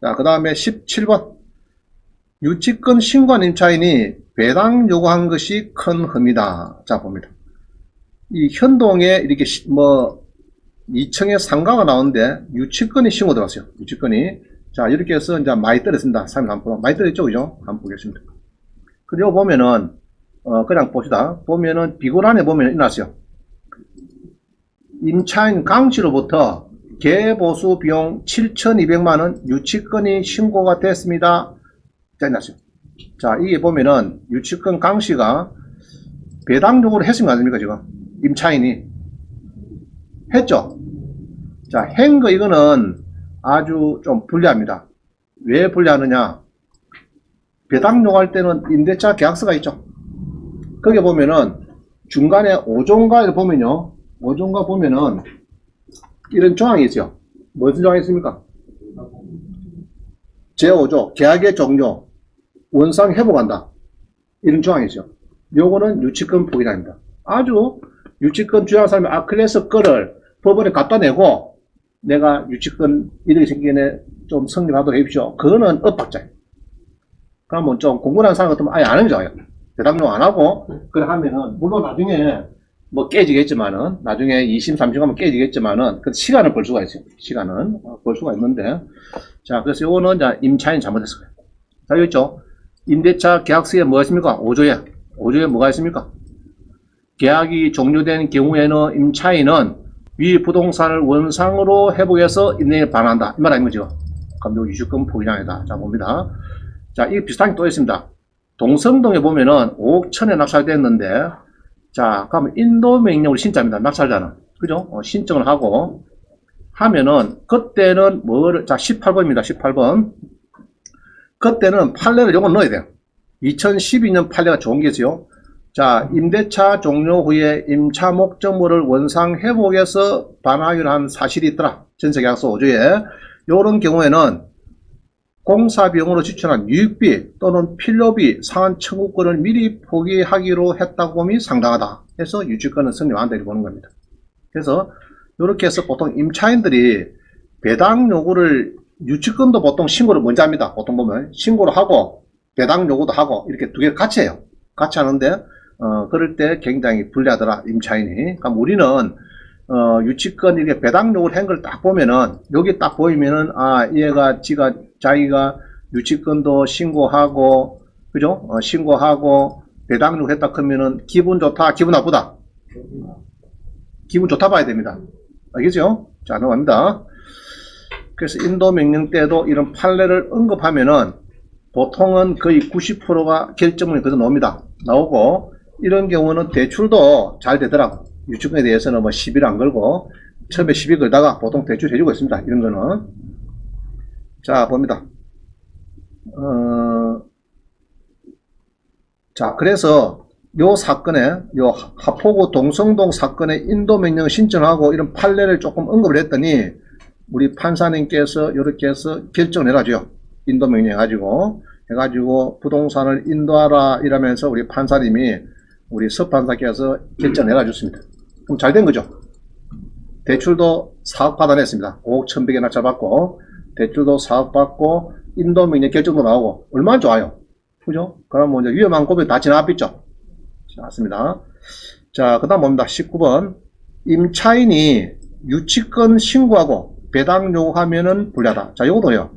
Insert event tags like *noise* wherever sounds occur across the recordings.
자, 그 다음에 17번. 유치권 신고한 임차인이 배당 요구한 것이 큰 흠이다. 자, 봅니다. 이 현동에 이렇게 시- 뭐 2층에 상가가 나오는데 유치권이 신고 들어왔어요. 유치권이. 자, 이렇게 해서 이제 많이 떨어진다. 33%. 많이 떨어졌죠, 그죠? 한번 보겠습니다. 그리고 보면은, 어, 그냥 봅시다. 보면은 비고란에 보면 일어났어요. 임차인 강씨로부터 개보수 비용 7,200만원 유치권이 신고가 됐습니다. 자, 이게 보면은 유치권 강씨가 배당 요구를 거 아닙니까, 지금? 임차인이. 했죠? 자, 한거 이거는 아주 좀 불리합니다. 왜 불리하느냐? 배당 요구할 때는 임대차 계약서가 있죠. 거기 보면은 중간에 5종가를 보면요. 5종가 보면은 이런 조항이 있어요. 무슨 조항이 있습니까? 제5조 계약의 종료 원상 회복한다. 이런 조항이 있어요. 요거는 유치권 포기랍니다. 아주 유치권 주장하는 사람이 아클레스 거를 법원에 갖다 내고 내가 유치권 이렇게 생기네 좀 성립하도록 해주십시오. 그거는 엇박자예요. 그러면 좀 공부하는 사람 같으면 아예 안 하는 게 좋아요. 대답용 안 하고 그래 하면은 물론 나중에 뭐 깨지겠지만은 나중에 2심 3심 하면 깨지겠지만은 그 시간을 벌 수가 있어요. 시간은 어, 벌 수가 있는데 자 그래서 요거는 이제 임차인 잘못했어요. 자 여기 있죠. 임대차 계약서에 뭐가 있습니까? 5조에 5조에 뭐가 있습니까? 계약이 종료된 경우에는 임차인은 위 부동산을 원상으로 회복해서 인내에 반한다. 이 말. 그럼 요 유주권 포기량이다. 자 봅니다. 자, 이 비슷한 게 또 있습니다. 동성동에 보면은 5억 천에 낙찰됐는데, 자, 그러면 인도 명령으로 신자입니다. 낙찰자는. 그죠? 어, 신청을 하고, 하면은, 그때는 뭐를, 자, 18번입니다. 18번. 그때는 판례를 요거 넣어야 돼요. 2012년 판례가 좋은 게 있어요. 자, 임대차 종료 후에 임차 목적물을 원상 회복해서 반환을 한 사실이 있더라. 전세 계약서 5조에. 요런 경우에는 공사 비용으로 지출한 유익비 또는 필요비 상한 청구권을 미리 포기하기로 했다고 봄이 상당하다. 해서 유치권은 성립한다 이렇게 보는 겁니다. 그래서 이렇게 해서 보통 임차인들이 배당 요구를 유치권도 보통 신고를 먼저 합니다. 보통 보면 신고를 하고 배당 요구도 하고 이렇게 두 개 같이 해요. 같이 하는데 어 그럴 때 굉장히 불리하더라 임차인이. 그럼 우리는 어, 유치권 이렇게 배당 요구를 한 걸 딱 보면은, 여기 딱 보이면은, 아, 얘가, 지가, 자기가 유치권도 신고하고, 그죠? 어, 신고하고, 배당 요구 했다 그러면은, 기분 좋다, 기분 나쁘다? 기분 좋다 봐야 됩니다. 알겠죠? 자, 넘어갑니다. 그래서 인도 명령 때도 이런 판례를 언급하면은, 보통은 거의 90%가 결정문이 그저 나옵니다. 나오고, 이런 경우는 대출도 잘 되더라고. 유치권에 대해서는 뭐 시비를 안 걸고 처음에 시비 걸다가 보통 대출 해주고 있습니다. 이런 거는 자 봅니다. 어, 자 그래서 요 사건에 요 하포구 동성동 사건에 인도 명령 신청하고 이런 판례를 조금 언급을 했더니 우리 판사님께서 이렇게 해서 결정을 해가지고 인도 명령 해가지고 해가지고 부동산을 인도하라 이러면서 우리 판사님이 우리 서판사께서 결정을 해가줬습니다. 그럼 잘 된 거죠. 대출도 4억 받아냈습니다. 5억 1100에 낙찰받고 대출도 4억 받고 인도 명령 결정도 나오고 얼마나 좋아요. 그죠? 그럼 뭐 이제 위험한 고백 다 지나갔죠. 지났습니다. 자, 그 다음 봅니다. 19번. 임차인이 유치권 신고하고 배당 요구하면은 불리하다. 자, 요거도요.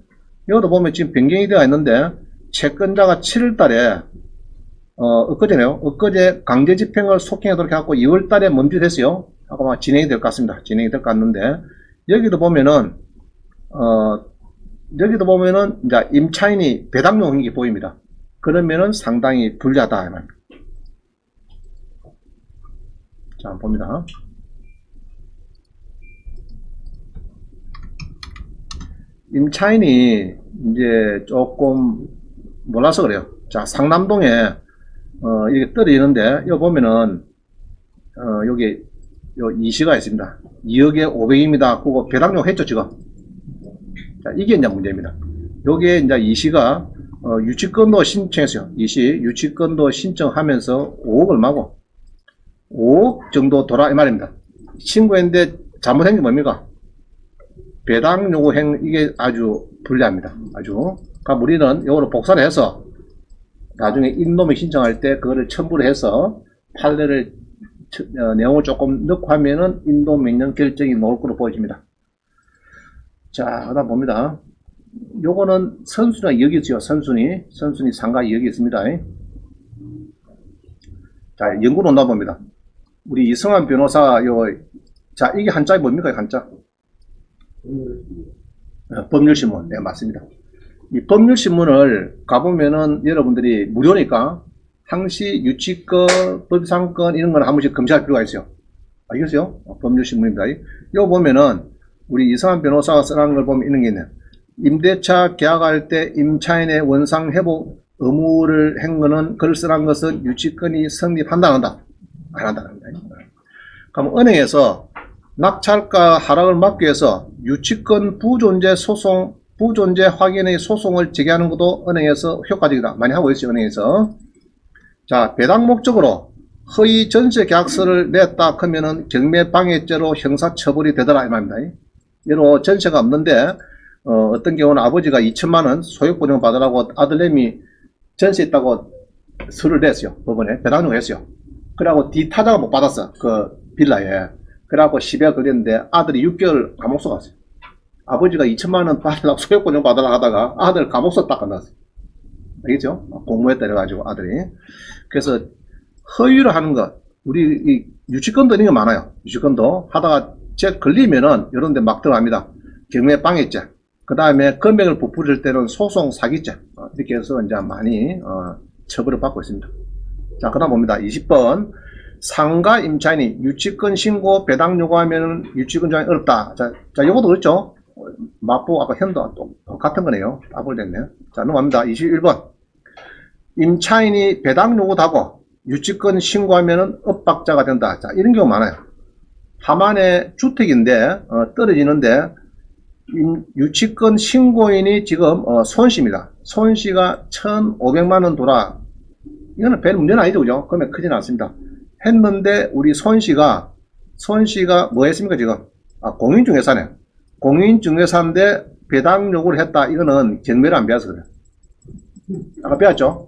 이것도 보면 지금 변경이 되어 있는데 채권자가 7월 달에 어, 엊그제네요. 엊그제 강제 집행을 속행하도록 해갖고 2월 달에 멈추됐어요. 아까 막 진행이 될 것 같습니다. 진행이 될 것 같는데, 여기도 보면은, 어, 여기도 보면은, 이제 임차인이 배당 요구인 게 보입니다. 그러면은 상당히 불리하다. 자, 봅니다. 임차인이 이제 조금 몰라서 그래요. 자, 상남동에 어, 이렇게 떨어지는데, 여기 보면은, 어, 여기, 요 이시가 있습니다. 2억에 500입니다. 그거 배당료 했죠, 지금? 자, 이게 이제 문제입니다. 여기에 이제 이시가, 어, 유치권도 신청했어요. 이시, 유치권도 신청하면서 5억 얼마고? 5억 정도 돌아, 이 말입니다. 신고했는데 잘못한 게 뭡니까? 배당 요구 행 이게 아주 불리합니다. 아주. 그러니까 우리는 요거를 복사를 해서 나중에 인놈이 신청할 때 그거를 첨부를 해서 판례를 처- 어, 내용을 조금 넣고 하면은 인도 명령 결정이 나올 거로 보여집니다. 자, 그다음 봅니다. 요거는 선순위가 여기 있죠. 선순위. 선순위 상가 여기 있습니다. 자, 연구 논다 봅니다. 우리 이성환 변호사 요 자, 이게 한자이 뭡니까? 한자? 어, 법률신문. 네, 맞습니다. 이 법률신문을 가보면은 여러분들이 무료니까 항시 유치권, 법상권 이런 거는 한 번씩 검색할 필요가 있어요. 알겠어요? 어, 법률신문입니다. 이거 보면은 우리 이성환 변호사가 써놓은 걸 보면 이런 게 있네. 임대차 계약할 때 임차인의 원상 회복 의무를 한 거는 글을 쓰는 것은 유치권이 성립한다 안 한다? 안 한다. 안 한다. 그럼 은행에서 낙찰가 하락을 막기 위해서 유치권 부존재 소송, 부존재 확인의 소송을 제기하는 것도 은행에서 효과적이다. 많이 하고 있어요, 은행에서. 자, 배당 목적으로 허위 전세 계약서를 냈다 하면은 경매 방해죄로 형사 처벌이 되더라 이 말입니다. 예로 전세가 없는데 어, 떤 경우는 아버지가 2천만 원 소액 보증 받으라고 아들내미 전세 있다고 서를 냈어요. 법원에 배당 요구했어요. 그래갖고 뒤 타자가 못 받았어. 그 빌라에. 그래갖고 10에 걸렸는데 아들이 6개월 감옥소 갔어요. 아버지가 2천만 원 받으라고 *laughs* 소액 보증 받으라고 하다가 아들 감옥소 딱 끝났어요. 알겠죠? 공모했다 이래가지고 아들이. 그래서 허위를 하는 것, 우리 이 유치권도 있는 게 많아요. 유치권도 하다가 제 걸리면은 이런 데 막 들어갑니다. 경매 방해죄. 그 다음에 금액을 부풀릴 때는 소송 사기죄. 어, 이렇게 해서 이제 많이 어, 처벌을 받고 있습니다. 자, 그 다음 봅니다. 20번. 상가 임차인이 유치권 신고 배당 요구하면 유치권 조항이 어렵다. 자, 자, 요것도 그렇죠. 어, 마포 아까 현도 또 어, 같은 거네요. 답을 됐네요. 자, 넘어갑니다. 21번. 임차인이 배당 요구도 하고 유치권 신고하면 은 엇박자가 된다. 자, 이런 경우 많아요. 하만의 주택인데 어, 떨어지는데 임- 유치권 신고인이 지금 어, 손씨입니다. 손씨가 1,500만 원 돌아. 이거는 별 문제는 아니죠, 그죠? 금액 크진 않습니다. 했는데 우리 손씨가 손씨가 뭐 했습니까 지금? 아, 공인중개사네. 공인중개사인데 배당 요구를 했다. 이거는 경매를 안 배워서 그래. 아까 배웠죠?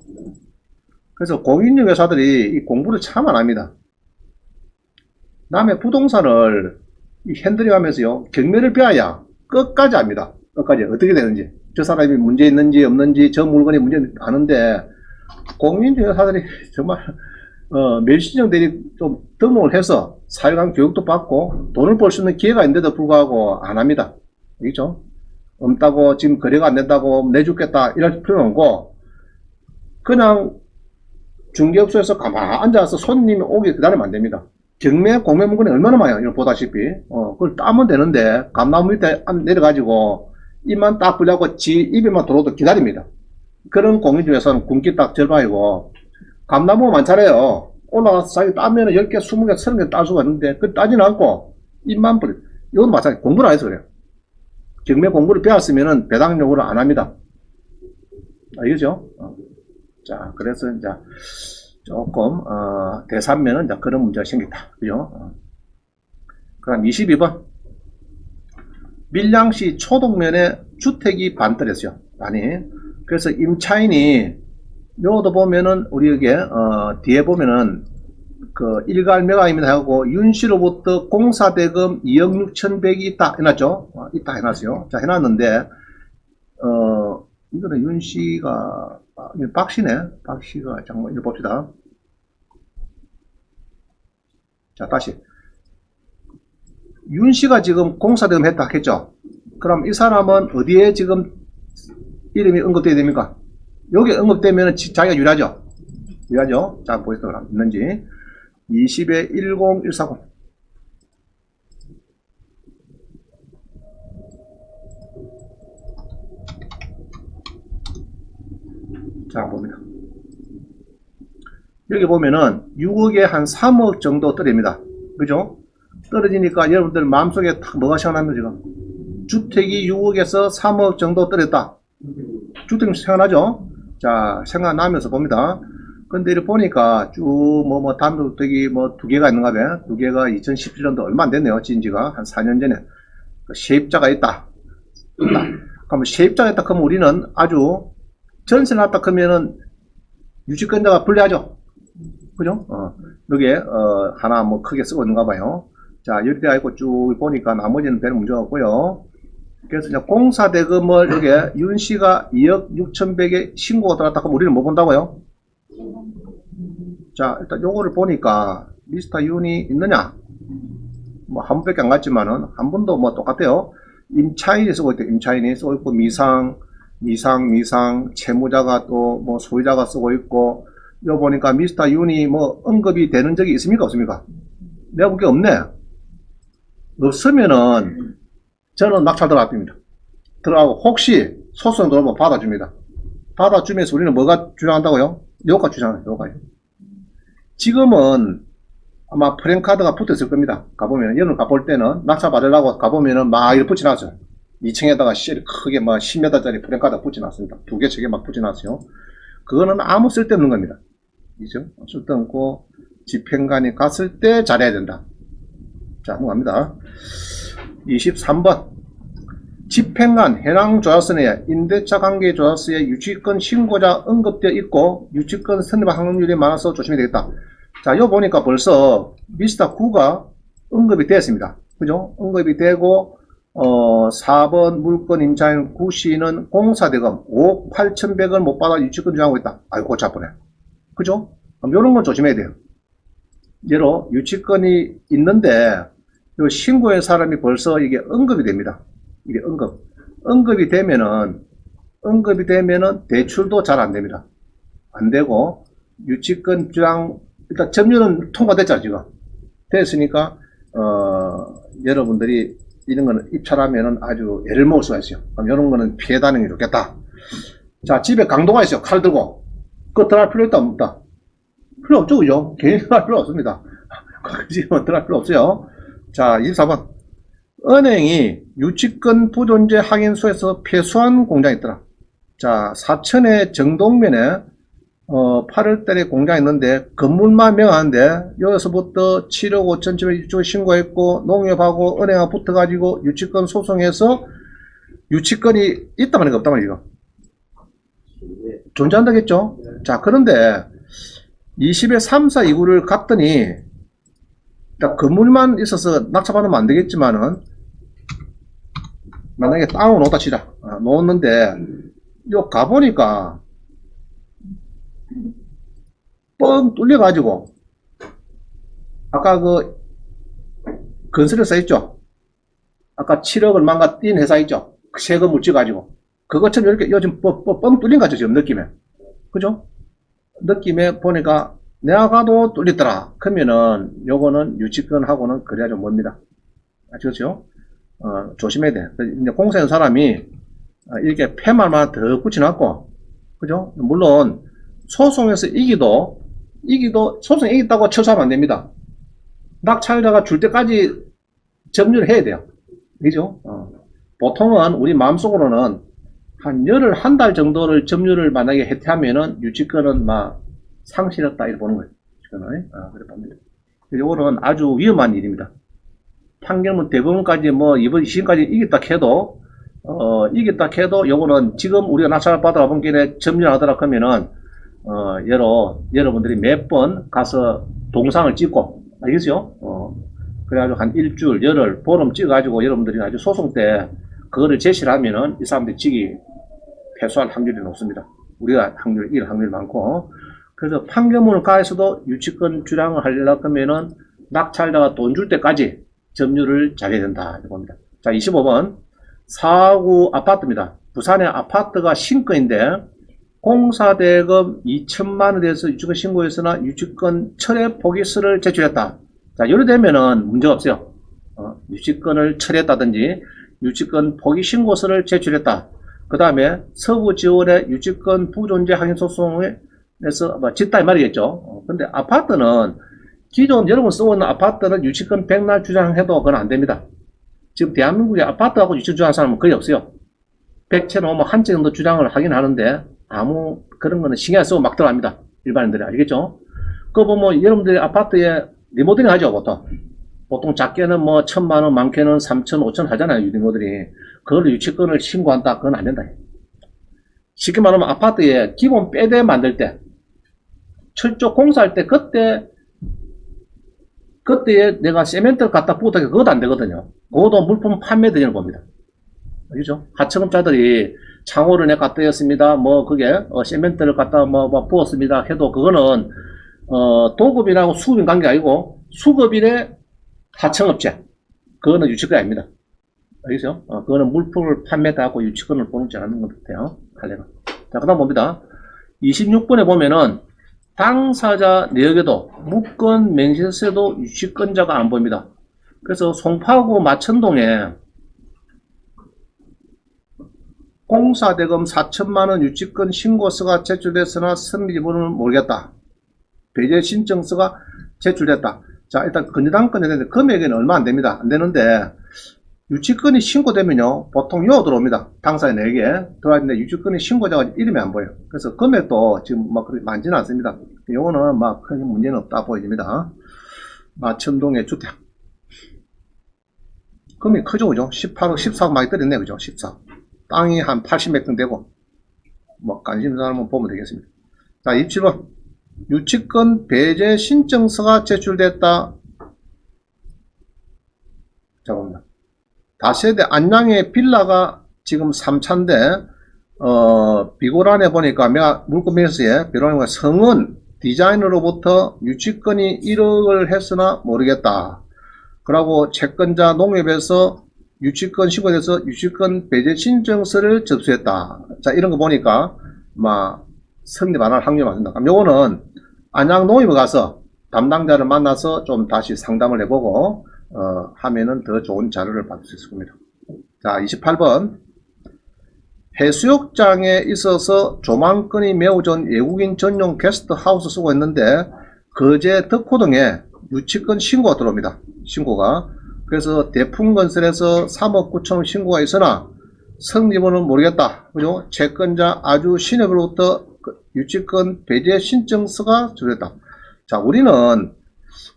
그래서 공인중개사들이 이 공부를 참 안 합니다. 남의 부동산을 이 핸들링 하면서요, 경매를 배워야 끝까지 압니다. 끝까지 어떻게 되는지. 저 사람이 문제 있는지 없는지, 저 물건이 문제 아는데, 공인중개사들이 *laughs* 정말, 어, 멸신정 대리 좀 등록을 해서 사회관 교육도 받고 돈을 벌 수 있는 기회가 있는데도 불구하고 안 합니다. 알겠죠? 없다고 지금 거래가 안 된다고 내주겠다 이럴 필요는 없고, 그냥 중개업소에서 가만히 앉아서 손님이 오기 기다리면 안 됩니다. 경매, 공매 문건이 얼마나 많아요. 이거 보다시피. 어, 그걸 따면 되는데, 감나무 밑에 안 내려가지고, 입만 딱 불려고 지 입에만 들어도 기다립니다. 그런 공인 중에서는 굶기 딱 절반이고, 감나무가 많잖아요. 올라가서 자기 따면 10개, 20개, 30개 딸 수가 있는데, 그 따지는 않고, 입만 버려. 이것도 마찬가지. 공부를 안 해서 그래요. 경매 공부를 배웠으면은 배당 요구를 안 합니다. 알겠죠? 어. 자, 그래서 이제 조금 어, 대산면은 그런 문제가 생겼다. 그죠? 어. 그럼 22번. 밀양시 초동면에 주택이 반떨어졌어요. 아니. 그래서 임차인이 요도 보면은 우리 여기 어, 뒤에 보면은 그 일갈매각입니다 하고 윤씨로부터 공사대금 2억 6천백이 있다 해놨죠? 어, 있다 해놨어요. 자 해놨는데 어 이거는 윤씨가 아, 이거 박씨네. 박씨가 잠깐만 이거 봅시다. 자 다시 윤 씨가 지금 공사대금 했다 했죠? 그럼 이 사람은 어디에 지금 이름이 언급돼야 됩니까? 여기 언급되면 자기가 유리하죠? 유리하죠? 자 그럼 있는지 20에 10140 자 봅니다. 여기 보면은 6억에 한 3억 정도 떨어집니다. 그죠? 떨어지니까 여러분들 마음속에 탁 뭐가 생각나면 지금 주택이 6억에서 3억 정도 떨어졌다. 주택이 생각나죠? 자 생각나면서 봅니다. 근데 이렇게 보니까 쭉 뭐 뭐 단독주택이 뭐 두 개가 있는가 봐요. 두 개가 2017년도 얼마 안 됐네요. 진지가 한 4년 전에 그 세입자가 있다. 그러면 세입자가 딱 하면 우리는 아주 전세 났다 하면은 유치권자가 불리하죠. 그죠? 어, 여기에, 어, 하나 뭐 크게 쓰고 있는가 봐요. 자, 이렇게 있고 쭉 보니까 나머지는 별 문제가 없고요. 그래서 이제 공사 대금을 여기에 *laughs* 윤 씨가 2억 6천백에 신고가 들어갔다 하면 우리는 뭐 본다고요? 자, 일단 요거를 보니까 미스터 윤이 있느냐? 뭐 한 번밖에 안 갔지만은 한 번도 뭐 똑같아요. 임차인이 쓰고 있대. 임차인이 쓰고 있고 미상, 미상, 미상, 채무자가 또 뭐 소유자가 쓰고 있고 요 보니까 미스터 윤이 뭐 언급이 되는 적이 있습니까? 없습니까? 내가 볼 게 없네. 없으면은 저는 낙찰 들어갑니다. 들어가고 혹시 소송 들어오면 받아줍니다. 받아주면서 우리는 뭐가 주장한다고요? 요가 주장해요. 요가요. 지금은 아마 프랭카드가 붙어 있을 겁니다. 가보면 여러분 가볼 때는 낙찰 받으려고 가보면은 막 이렇게 붙여놨어요. 2층에다가 실 크게 막 10m짜리 프랭카드 붙여놨습니다. 두 개, 세 개 막 붙여놨어요. 그거는 아무 쓸데없는 겁니다. 그죠? 쓸데없고 집행관이 갔을 때 잘해야 된다. 자, 넘어갑니다. 23번. 집행관 해당 조합서 내에 임대차 관계 조합서에 유치권 신고자 언급되어 있고 유치권 선립 확률이 많아서 조심해야 되겠다. 자, 요 보니까 벌써 미스터 9가 언급이 됐습니다. 그죠? 언급이 되고 어, 4번 물건 임차인 9시는 공사대금 5억 8,100원 못 받아 유치권 주장하고 있다. 아이고, 고잡보네 그죠? 그럼 요런 건 조심해야 돼요. 예로 유치권이 있는데 요 신고한 사람이 벌써 이게 언급이 됩니다. 이게 언급. 언급이 되면은 언급이 되면은 대출도 잘 안 됩니다. 안 되고 유치권 주장 일단 점유는 통과됐잖아 지금. 됐으니까 어 여러분들이 이런 거는 입찰하면은 아주 애를 먹을 수가 있어요. 그럼 이런 거는 피해 다니는 게 좋겠다. 자 집에 강도가 있어요. 칼 들고. 그거 들어갈 필요 있다 없다. 필요 없죠 그죠? 개인 들어갈 필요 없습니다. *laughs* 그 집은 들어갈 필요 없어요. 자, 24번. 은행이 유치권 부존재 확인소에서 폐수한 공장이 있더라. 자, 사천의 정동면에 어, 8월달에 공장이 있는데 건물만 명한데 여기서부터 7억 5천 집에 유치권 신고했고 농협하고 은행하고 붙어가지고 유치권 소송해서 유치권이 있다 말이가 없다 말이가 존재한다겠죠? 자, 그런데 20에 3, 4, 2구를 갔더니 자, 건물만 있어서 낙찰받으면 안 되겠지만은, 만약에 땅을 놓다 치자. 아, 놓았는데, 요 가보니까, 뻥 뚫려가지고, 아까 그, 건설회사 있죠? 아까 7억 얼마가 뛴 회사 있죠? 그 세금 묻혀가지고. 그것처럼 이렇게 요즘 뻥, 뻥, 뻥 뚫린 것 같죠, 지금 느낌에. 그죠? 느낌에 보니까 내가 가도 뚫리더라. 그러면은 요거는 유치권하고는 거리가 좀 멉니다. 아시겠죠? 어, 조심해야 돼. 이제 공사한 사람이 어, 이렇게 폐말만 더 붙여놨고, 그죠? 물론 소송에서 이기도 이기도 소송 이겼다고 처사하면 안 됩니다. 낙찰자가 줄 때까지 점유를 해야 돼요. 그죠? 어. 보통은 우리 마음속으로는 한 열흘 한 달 정도를 점유를 만약에 해태하면은 유치권은 막 상실했다 이렇게 보는 거예요. 지금은 아, 그래 봅니다. 요거는 아주 위험한 일입니다. 판결문 대법원까지 뭐 이번 시즌까지 이겼다 해도 어 이겼다 해도 요거는 지금 우리가 낙찰 받아 본 길에 점유하더라 하면은 어 여러 여러분들이 몇 번 가서 동상을 찍고 알겠죠? 어 그래가지고 한 일주일 열흘 보름 찍어가지고 여러분들이 아주 소송 때 그거를 제시를 하면은 이 사람들이 직이 패소할 확률이 높습니다. 우리가 확률 이길 확률이 많고 그래서 판결문을 가해서도 유치권 주장을 하려고 하면은 낙찰자가 돈 줄 때까지 점유를 잘해야 된다. 이겁니다. 자, 25번. 사구 아파트입니다. 부산의 아파트가 신권인데 공사대금 2천만 원에서 유치권 신고했으나 유치권 철회 포기서를 제출했다. 자, 이래 되면은 문제가 없어요. 어, 유치권을 철회했다든지 유치권 포기 신고서를 제출했다. 그 다음에 서부 지원의 유치권 부존재 확인 소송에 그래서 뭐 짓다 이 말이겠죠. 어, 근데 아파트는 기존 여러분 쓰고 있는 아파트는 유치권 백날 주장해도 그건 안 됩니다. 지금 대한민국에 아파트하고 유치권 주장하는 사람은 거의 없어요. 100채 넘으면 한채 정도 주장을 하긴 하는데 아무 그런 거는 신경 안 쓰고 막 들어갑니다. 일반인들이 알겠죠? 그거 보면 여러분들이 아파트에 리모델링 하죠 보통. 보통 작게는 뭐 천만 원, 많게는 삼천, 오천 하잖아요 리모델링. 그걸 유치권을 신고한다. 그건 안 된다. 쉽게 말하면 아파트에 기본 빼대 만들 때, 철조 공사할 때 그때 그때에 내가 세멘트를 갖다 부었다 그것도 안 되거든요. 그것도 물품 판매 등을 봅니다. 그죠? 하청업자들이 창호를 내가 갖다 였습니다. 뭐 그게 어, 세멘트를 갖다 뭐, 뭐 부었습니다. 해도 그거는 어, 도급이라고 수급인 관계 아니고 수급인의 하청업체 그거는 유치권이 아닙니다. 알겠죠? 어, 그거는 물품을 판매다 하고 유치권을 보는지 않는 것 같아요. 칼레가. 자, 그 다음 봅니다. 26번에 보면은 당사자 내역에도 무권 맹세서도 유치권자가 안 보입니다. 그래서 송파구 마천동에 공사대금 4천만원 유치권 신고서가 제출됐으나 선비번호는 모르겠다. 배제 신청서가 제출됐다. 자, 일단 건의당 건에 되는데 금액에는 얼마 안 됩니다. 안 되는데 유치권이 신고되면요, 보통 요 들어옵니다. 당사자 내게 들어왔는데 유치권이 신고자가 이름이 안 보여요. 그래서 금액도 지금 막 많지는 않습니다. 요거는 막 큰 문제는 없다 보입니다. 마천동의 주택. 금액 크죠, 그죠? 18억, 14억 많이 때렸네, 그죠? 14억. 땅이 한 80몇 평 되고, 뭐, 관심 사람은 보면 되겠습니다. 자, 27번. 유치권 배제 신청서가 제출됐다. 자, 봅니다. 다세대 안양의 빌라가 지금 3차인데, 어, 비고란에 보니까 물건명세에 비로니까 성은 디자인으로부터 유치권이 1억을 했으나 모르겠다. 그러고 채권자 농협에서 유치권 신고돼서 유치권 배제 신청서를 접수했다. 자, 이런 거 보니까, 막, 성립 안 할 확률이 많습니다. 그럼 요거는 안양 농협에 가서 담당자를 만나서 좀 다시 상담을 해보고, 어, 하면은 더 좋은 자료를 받을 수 있을 겁니다. 자, 28번. 해수욕장에 있어서 조망권이 매우 전 외국인 전용 게스트 하우스 쓰고 있는데, 거제 덕호 등에 유치권 신고가 들어옵니다. 신고가. 그래서 대풍건설에서 3억 9천 신고가 있으나, 성님은 모르겠다. 그죠? 채권자 아주 신협으로부터 그 유치권 배제 신청서가 주됐다. 자, 우리는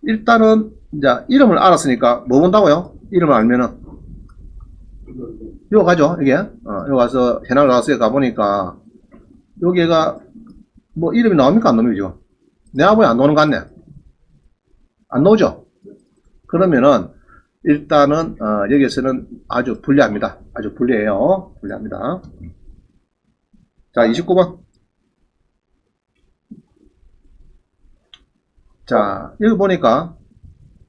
일단은 이제 이름을 알았으니까 뭐 본다고요? 이름을 알면은 요 가죠 이게 어, 요 가서 해날 가서 가보니까 여기가 뭐 이름이 나옵니까 안 나옵니까 내 아버지 안 나오는 것 같네 안 나오죠 그러면은 일단은 어, 여기서는 아주 불리합니다 아주 불리해요 불리합니다 자 29번 자, 여기 보니까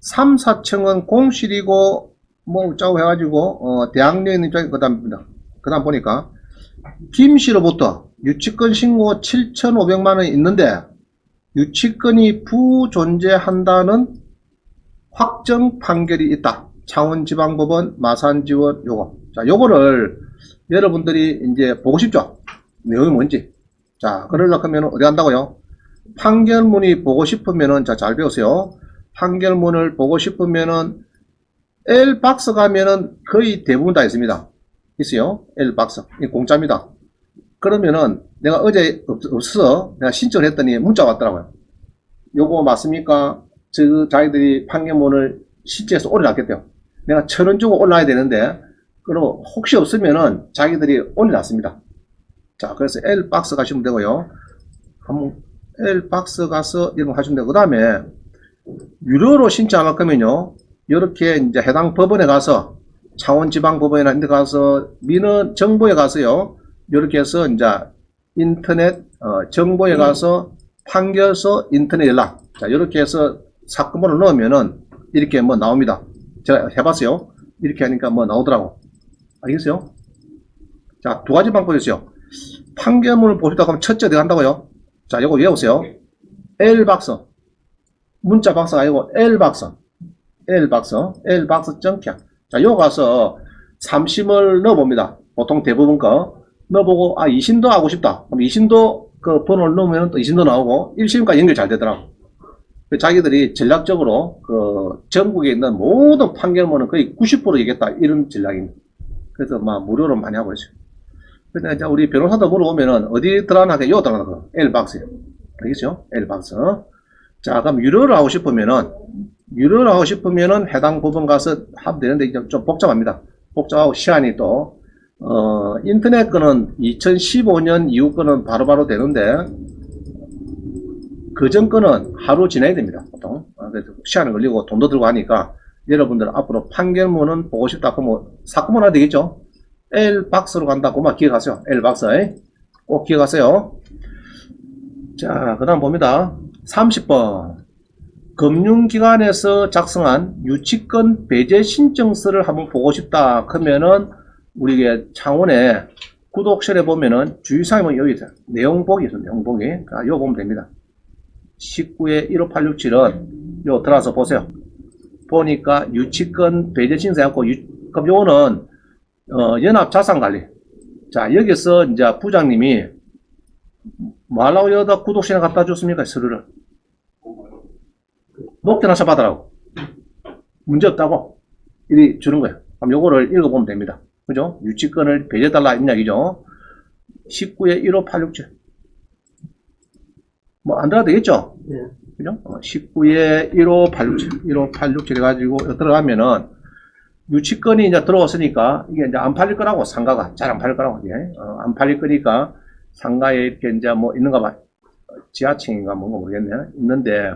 3, 4층은 공실이고 뭐 어쩌고 해가지고 어, 대학로에 입장에 그 다음입니다. 그 다음 보니까 김 씨로부터 유치권 신고 7,500만 원이 있는데 유치권이 부존재한다는 확정 판결이 있다. 창원지방법원 마산지원 요거. 자, 요거를 여러분들이 이제 보고 싶죠? 내용이 뭔지. 자, 그러려고 하면 어디 간다고요? 판결문이 보고 싶으면은 자 잘 배우세요. 판결문을 보고 싶으면은 L 박스 가면은 거의 대부분 다 있습니다. 있어요. L 박스. 이 공짜입니다. 그러면은 내가 어제 없, 없어 내가 신청을 했더니 문자 왔더라고요. 요거 맞습니까? 저 자기들이 판결문을 실제에서 올려놨겠대요. 내가 천 원 주고 올라야 되는데 그럼 혹시 없으면은 자기들이 올려놨습니다. 자 그래서 L 박스 가시면 되고요. 한번 L 박스 가서 이런 거 하시면 되고, 그 다음에, 유료로 신청할 거면요, 이렇게 이제 해당 법원에 가서, 창원지방법원이나 이런 데 가서, 민원 정보에 가서요, 이렇게 해서 이제 인터넷, 어, 정보에 가서 판결서 인터넷 연락. 자, 이렇게 해서 사건번호 넣으면은 이렇게 뭐 나옵니다. 제가 해봤어요. 이렇게 하니까 뭐 나오더라고. 알겠어요? 자, 두 가지 방법이 있어요. 판결문을 보시다가 하면 첫째 어디 간다고요? 자, 이거 외우세요. L 박스. 문자 박스가 아니고 L 박스. L 박스. L 박스 정량. 자, 요 가서 삼심을 넣어봅니다. 보통 대부분 거. 넣어보고, 아, 이심도 하고 싶다. 그럼 이심도 그 번호를 넣으면 또 이심도 나오고, 1심까지 연결 잘 되더라고. 그 자기들이 전략적으로 그 전국에 있는 모든 판결문은 거의 90% 이겼다. 이런 전략입니다. 그래서 막 무료로 많이 하고 있어요. 근데 이제 우리 변호사도 물어보면은 어디 들어가나 요 들어가나 L 박스요. 알겠죠? L 박스. 자, 그럼 유료를 하고 싶으면은 유료를 하고 싶으면은 해당 부분 가서 하면 되는데 이제 좀 복잡합니다. 복잡하고 시간이 또 어, 인터넷 거는 2015년 이후 거는 바로바로 되는데, 그전 거는 하루 지나야 됩니다, 보통. 아, 시간이 걸리고 돈도 들고 하니까, 여러분들 앞으로 판결문은 보고 싶다 그러면 사건문 하나 되겠죠? L 박스로 간다고 막 기억하세요. L 박스. 꼭 기억하세요. 자, 그 다음 봅니다. 30번. 금융기관에서 작성한 유치권 배제 신청서를 한번 보고 싶다. 그러면은, 우리 창원에 구독실에 보면은 주의사항은 여기 있어요. 내용보기 있어요. 내용보기. 자, 이거 보면 됩니다. 19의 15867은 요 들어가서 보세요. 보니까 유치권 배제 신청하고 그럼 요거는 어, 연합 자산 관리. 자, 여기서 이제 부장님이 뭐 하려고 여기다 구독신에 갖다 줬습니까? 서류를. 녹대나서 받으라고. 문제 없다고. 이리 주는 거예요. 그럼 요거를 읽어보면 됩니다. 그죠? 유치권을 배제달라 이 이야기죠. 19의 15867. 뭐, 안 들어가도 되겠죠? 네. 그죠? 어, 19에 15867, 15867 해가지고 들어가면은 유치권이 이제 들어왔으니까 이게 이제 안 팔릴 거라고 상가가 잘 안 팔릴 거라고 이게 어, 안 팔릴 거니까 상가에 이렇게 이제 뭐 있는가 봐. 어, 지하층인가 뭔가 모르겠네. 있는데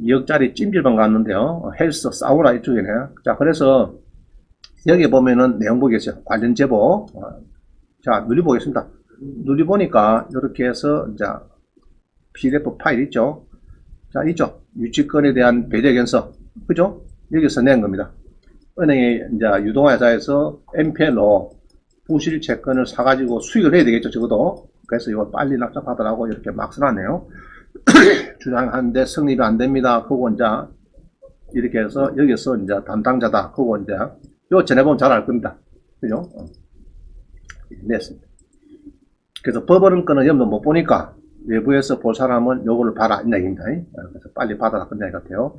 2억짜리 찜질방 갔는데요. 어, 헬스 사우나 이쪽이네. 자 그래서 여기 보면은 내용 보겠어요. 관련 제보. 어, 자 누려보겠습니다. 누려보니까 이렇게 해서 이제 PDF 파일 있죠 자, 있죠. 유치권에 대한 배제 견서. 그죠? 여기서 낸 겁니다. 은행에 이제 유동화사에서 MPL로 부실 채권을 사가지고 수익을 해야 되겠죠. 적어도. 그래서 이거 빨리 납작하더라고 이렇게 막 써놨네요. *coughs* 주장하는데 성립이 안 됩니다. 그거 이제 이렇게 해서 여기서 이제 담당자다. 그거 이제 이거 전해보면 잘 알 겁니다. 그죠? 어. 냈습니다. 그래서 법원은 거는 염도 못 보니까 외부에서 볼 사람은 요거를 봐라 이 얘기입니다. 어, 그래서 빨리 받아라 것 같아요.